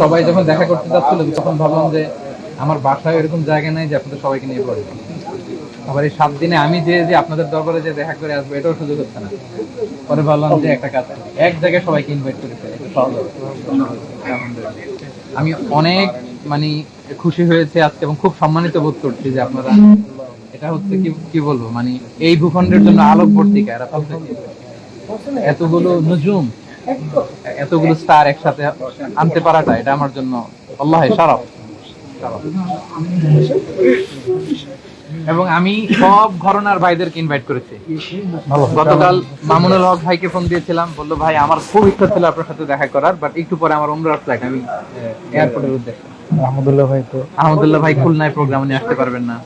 সবাই যখন দেখা করতে যাচ্ছিল, তখন ভাবলাম যে আমার বাসায় এরকম জায়গা নাই যে আপনাদের সবাইকে নিয়ে পড়ে আবার এই সাত দিনে আমি যে যে আপনাদের দরবারে যে দেখা করে আসব, এটাও সুযোগ হচ্ছে না। পরে ভাবলাম যে একটা কাজ এক জায়গায় সবাইকে ইনভাইট করে ফেলে। আমি অনেক মানে খুশি হয়েছে আজকে এবং খুব সম্মানিত বোধ করছি যে আপনারা এটা হচ্ছে কি কি বলব? মানে এই ভূখণ্ডের জন্য আলোক বর্তিকা এরা এতগুলো নজুম এতগুলো স্টার একসাথে আনতে পারাটা এটা আমার জন্য আল্লাহ সারাপ। এবং আমি সব ঘরনার ভাইদেরকে ইনভাইট করেছি। গতকাল মামুনুল হক ভাইকে ফোন দিয়েছিলাম বলল ভাই আমার খুব ইচ্ছা ছিল আপনার সাথে দেখা করার বাট একটু পরে আমার উমরার ফ্লাইট আমি এয়ারপোর্টের উদ্দেশ্যে। আহমদুল্লাহ ভাই তো আহমদুল্লাহ ভাই খুলনায় প্রোগ্রামে নিয়ে আসতে পারবেন না।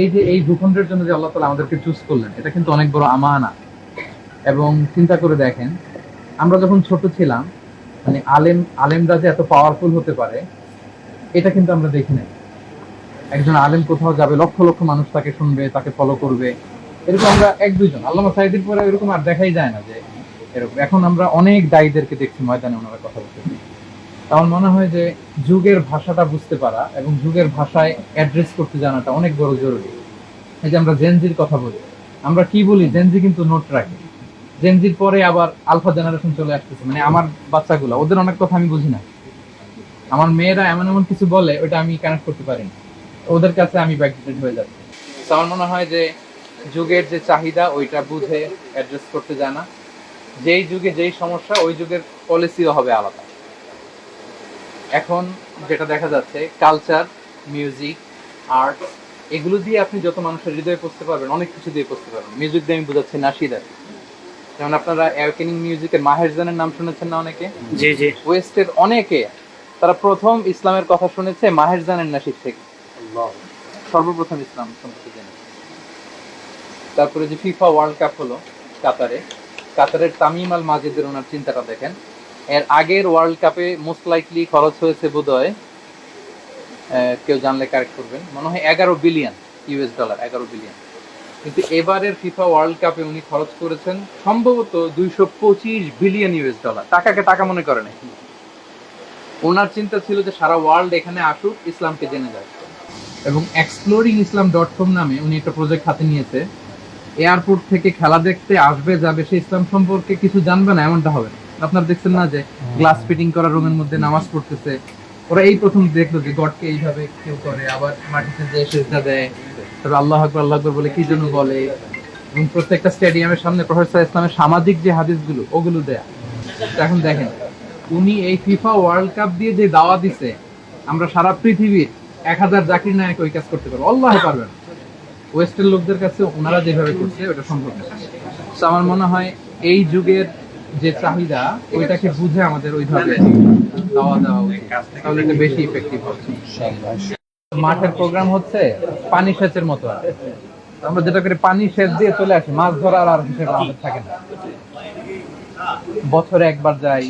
এই যে এই ভূখণ্ডের জন্য যে আল্লাহ তালা আমাদেরকে চুজ করলেন এটা কিন্তু অনেক বড় আমানা এবং চিন্তা করে দেখেন আমরা যখন ছোট ছিলাম মানে আলেম, আলেমরা যে এত পাওয়ারফুল হতে পারে, এটা কিন্তু আমরা দেখি নাই। একজন আলেম কোথাও যাবে, লক্ষ লক্ষ মানুষ তাকে শুনবে, তাকে ফলো করবে। এরকম আমরা এক, দুইজন। আল্লামা সাইদির পরে এরকম আর দেখাই যায় না যে এরকম। এখন আমরা অনেক দায়ীদেরকে দেখছি ময়দানে ওনারা কথা বলতে আমার মনে হয় যে যুগের ভাষাটা বুঝতে পারা এবং যুগের ভাষায় অ্যাড্রেস করতে জানাটা অনেক বড় জরুরি। এই যে আমরা জেনজির কথা বলি, আমরা কি বলি? জেনজি কিন্তু নোট রাখে। জেনজির পরে আবার আলফা জেনারেশন চলে আসতেছে। মানে আমার বাচ্চাগুলো, ওদের অনেক কথা আমি বুঝি না। আমার মেয়েরা এমন এমন কিছু বলে ওটা আমি কানেক্ট করতে পারি না। ওদের কাছে আমি ব্যাকডেটেড হয়ে যাচ্ছি। আমার মনে হয় যে, যুগের যে চাহিদা, ওইটা বুঝে অ্যাড্রেস করতে জানা যেই যুগে যেই সমস্যা, ওই যুগের পলিসিও হবে আলাদা। এখন যেটা দেখা যাচ্ছে কালচার মিউজিক আর্ট এগুলো দিয়ে আপনি যত মানুষের হৃদয়ে পৌঁছতে পারবেন, অনেক কিছু দিয়ে পৌঁছতে পারবেন। মিউজিক দিয়ে আমি বুঝাচ্ছি নাশিদার যেমন আপনারা অ্যাওয়েকেনিং মিউজিকের মাহের জানের নাম শুনেছেন না অনেকে? জি জি। ওয়েস্টের অনেকে তারা প্রথম ইসলামের কথা শুনেছে মাহের জানের নাসিক থেকে সর্বপ্রথম ইসলাম সম্পর্কে জেনেছে তারপরে যে ফিফা ওয়ার্ল্ড কাপ হলো কাতারে কাতারের তামিম আল মাজিদের ওনার চিন্তাটা দেখেন। এর আগের ওয়ার্ল্ড কাপে মোস্ট লাইকলি খরচ হয়েছে বোধহয় আহ, কেউ জানলে কারেক্ট করবেন। মনে হয় এগারো বিলিয়ন ইউএস ডলার এগারো বিলিয়ন কিন্তু এবারের ফিফা ওয়ার্ল্ড কাপে উনি খরচ করেছেন সম্ভবত দুইশো পঁচিশ বিলিয়ন ইউএস ডলার। টাকাকে টাকা মনে করে নাই। ওনার চিন্তা ছিল যে সারা ওয়ার্ল্ড এখানে আসুক ইসলামকে জেনে যাক। এবং এক্সপ্লোরিং ইসলাম ডট কম নামে উনি একটা প্রজেক্ট হাতে নিয়েছে। এয়ারপোর্ট থেকে খেলা দেখতে আসবে যাবে সে ইসলাম সম্পর্কে কিছু জানবে না এমনটা হবে না। আপনারা দেখছেন না যে গ্লাস ফিটিং করা রুমের মধ্যে নামাজ পড়তেছে। ওরা এই প্রথম দেখল যে গডকে এইভাবে কেউ করে, আবার মাটিতে যে সেজদা দেয় তবে আল্লাহ আকবর আল্লাহ আকবর বলে, কি জন্য বলে? এবং প্রত্যেকটা স্টেডিয়ামের সামনে প্রফেসর ইসলামের সামাজিক যে হাদিসগুলো, ওগুলো দেয়া। এখন দেখেন, উনি এই ফিফা ওয়ার্ল্ড কাপ দিয়ে যে দাওয়া দিছে, আমরা সারা পৃথিবীর এক হাজার জাকির নায়ক ওই কাজ করতে পারব। আল্লাহ পারবেন ওয়েস্টের লোকদের কাছে ওনারা যেভাবে করছে, ওটা সম্ভব না। আমার মনে হয় এই যুগের যে চাহিদা, ওইটাকে বুঝে আমাদের ওইভাবে দাওয়া দেওয়া তাহলে এটা বেশি ইফেক্টিভ হচ্ছে মাঠের প্রোগ্রাম হচ্ছে পানি সেচের মতো আর। আমরা যেটা করে, পানি সেচ দিয়ে চলে আসি। মাছ ধরার আর হিসেবে আমাদের থাকে না। বছরে একবার যাই,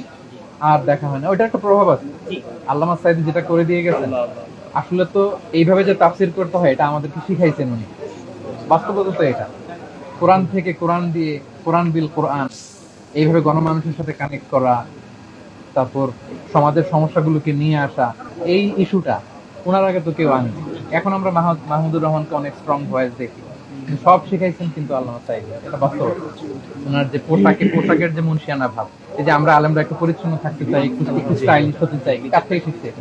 আর দেখা হয় না। ওইটা একটা প্রভাব আছে। আল্লামা সাইদি যেটা করে দিয়ে গেছেন, আসলে তো এইভাবে যে তাফসির করতে হয়, এটা আমাদেরকে শিখাইছেন উনি বাস্তবতা তো এটা। কোরআন থেকে কোরআন দিয়ে কোরআন বিল কোরআন। এইভাবে গণমানুষের সাথে কানেক্ট করা, তারপর সমাজের সমস্যাগুলোকে নিয়ে আসা, এই ইস্যুটা ওনার আগে তো কেউ আনেনি। এখন আমরা মাহমুদ- মাহমুদুর রহমানকে অনেক স্ট্রং ভয়েস দেখি। সব শিখাইছেন কিন্তু আল্লাহ সাইদ এটা বাস্তব। ওনার যে পোশাকে, পোশাকের যে মুন্সিয়ানা ভাব, এই যে আমরা আলেমরা একটু পরিচ্ছন্ন থাকতে চাই, একটু একটু স্টাইলিশ হতে চাই কার থেকে শিখছে?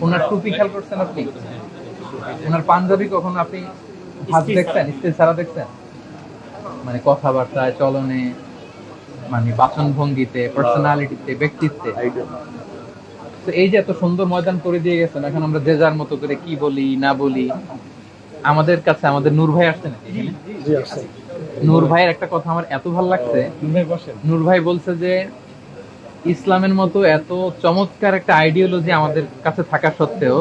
ওনার টুপি খেয়াল করছেন আপনি? ওনার পাঞ্জাবি কখনো আপনি হাত দেখছেন স্টেজ ছাড়া দেখছেন? মানে কথাবার্তায়, চলনে মানে বাচন ভঙ্গিতে পার্সোনালিটিতে ব্যক্তিত্বে। তো এই যে এত সুন্দর ময়দান করে দিয়ে গেছেন এখন আমরা যে যার মতো করে কি বলি না বলি আমাদের কাছে আমাদের নূর ভাই আসছে না জি আছে নূর ভাইয়ের একটা কথা আমার এত ভালো লাগছে। নূর ভাই বলছে যে ইসলামের মতো এত চমৎকার একটা আইডিওলজি আমাদের কাছে থাকা সত্ত্বেও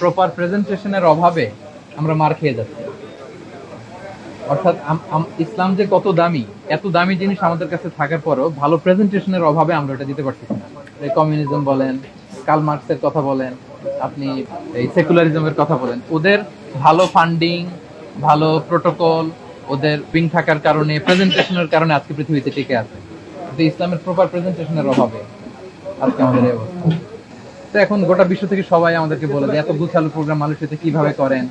প্রপার প্রেজেন্টেশনের অভাবে আমরা মার খেয়ে যাচ্ছি। অর্থাৎ ইসলাম যে কত দামি, এত দামি জিনিস আমাদের কাছে থাকার পরও ভালো প্রেজেন্টেশনের অভাবে আমরা এটা দিতে পারছি না। কমিউনিজম বলেন কাল মার্কসের কথা বলেন, আপনি এই সেকুলারিজমের কথা বলেন, ওদের ভালো ফান্ডিং ভালো প্রোটোকল ওদের উইং থাকার কারণে প্রেজেন্টেশনের কারণে আজকে পৃথিবীতে টিকে আছে। কিন্তু ইসলামের প্রপার প্রেজেন্টেশনের অভাবে আজকে আমাদের এই অবস্থা। তো এখন গোটা বিশ্ব থেকে সবাই আমাদেরকে বলে যে, এত গুছালো প্রোগ্রাম মালয়েশিয়াতে কীভাবে করেন?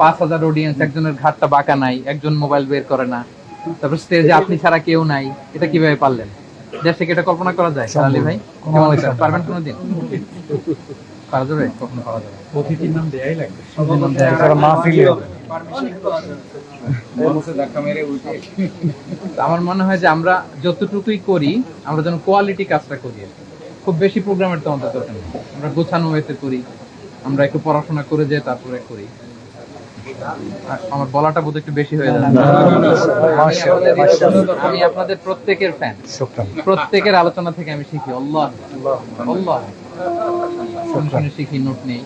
পাঁচ হাজার অডিয়েন্স একজনের ঘাটটা বাঁকা নাই একজন মোবাইল বের করে না। তারপর স্টেজে আপনি ছাড়া কেউ নাই এটা কীভাবে পারলেন? দেশে এটা কল্পনা করা যায়? আলী ভাই কেমন লাগছে? পারবেন কোনোদিন? পারা যাবে? কখনো পারা যাবে অতিথির নাম দেয়াই লাগবে। অতিথির নাম দেয়া এছাড়া মাহফিল তো আমার মনে হয় যে আমরা যতটুকুই করি আমরা যেন কোয়ালিটি কাজটা করি খুব বেশি প্রোগ্রামের তো আমাদের দরকার আমরা গোছানো হয়েছে করি। আমরা একটু পড়াশোনা করে যে তারপরে করি। আমার বলাটা বোধ একটু বেশি হয়ে যাবে আমি আপনাদের- প্রত্যেকের ফ্যান প্রত্যেকের আলোচনা থেকে আমি শিখি আল্লাহ আল্লাহ শুনে শুনে শিখি নোট নেই।